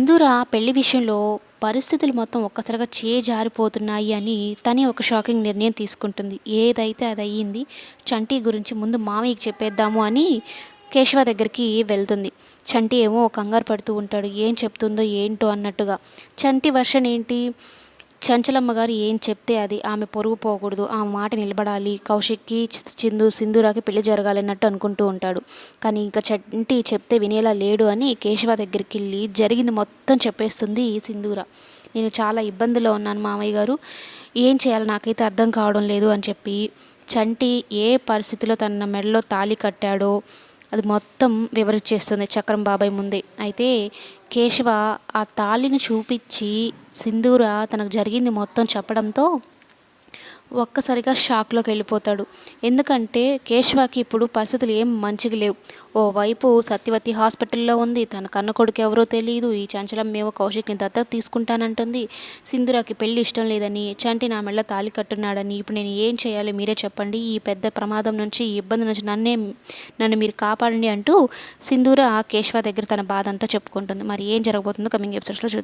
ఇందూర పెళ్ళి విషయంలో పరిస్థితులు మొత్తం ఒక్కసారిగా చేజారిపోతున్నాయి అని తనే ఒక షాకింగ్ నిర్ణయం తీసుకుంటుంది. ఏదైతే అది అయ్యింది చంటి గురించి ముందు మామయ్యకి చెప్పేద్దాము అని కేశవ దగ్గరికి వెళ్తుంది. చంటి ఏమో కంగారు పడుతూ ఉంటాడు. ఏం చెప్తుందో ఏంటో అన్నట్టుగా. చంటి వర్షన్ ఏంటి? చంచలమ్మ గారు ఏం చెప్తే అది? ఆమె పొరుగు పోకూడదు. ఆ మాట నిలబడాలి. కౌశిక్కి చిందు సింధూరాకి పెళ్ళి జరగాలన్నట్టు అనుకుంటూ ఉంటాడు. కానీ ఇంకా చంటి చెప్తే వినేలా లేడు అని కేశవ దగ్గరికి వెళ్ళి జరిగింది మొత్తం చెప్పేస్తుంది సింధూర. నేను చాలా ఇబ్బందిలో ఉన్నాను మామయ్య గారు. ఏం చేయాలో నాకైతే అర్థం కావడం లేదు అని చెప్పి చంటి ఏ పరిస్థితిలో తన మెడలో తాళి కట్టాడో అది మొత్తం వివరించేస్తుంది చక్రం బాబాయ్ ముందే. అయితే కేశవ ఆ తాళిని చూపించి సింధూర తనకు జరిగింది మొత్తం చెప్పడంతో ఒక్కసారిగా షాక్లోకి వెళ్ళిపోతాడు. ఎందుకంటే కేశవాకి ఇప్పుడు పరిస్థితులు ఏం మంచిగా లేవు. ఓవైపు సత్యవతి హాస్పిటల్లో ఉంది. తన కన్న కొడుకు ఎవరో తెలియదు ఈ చంచలం మేము కౌశిక్ని దత్తత తీసుకుంటానంటుంది. సింధురాకి పెళ్ళి ఇష్టం లేదని చంటి నా మెళ్ళ తాళి కట్టున్నాడని ఇప్పుడు నేను ఏం చేయాలి మీరే చెప్పండి. ఈ పెద్ద ప్రమాదం నుంచి ఈ ఇబ్బంది నుంచి నన్నే నన్ను మీరు కాపాడండి అంటూ సింధూర కేశవ దగ్గర తన బాధ అంతా చెప్పుకుంటుంది. మరి ఏం జరగబోతుందో కమింగ్ ఎపిసోడ్స్లో చూద్దాం.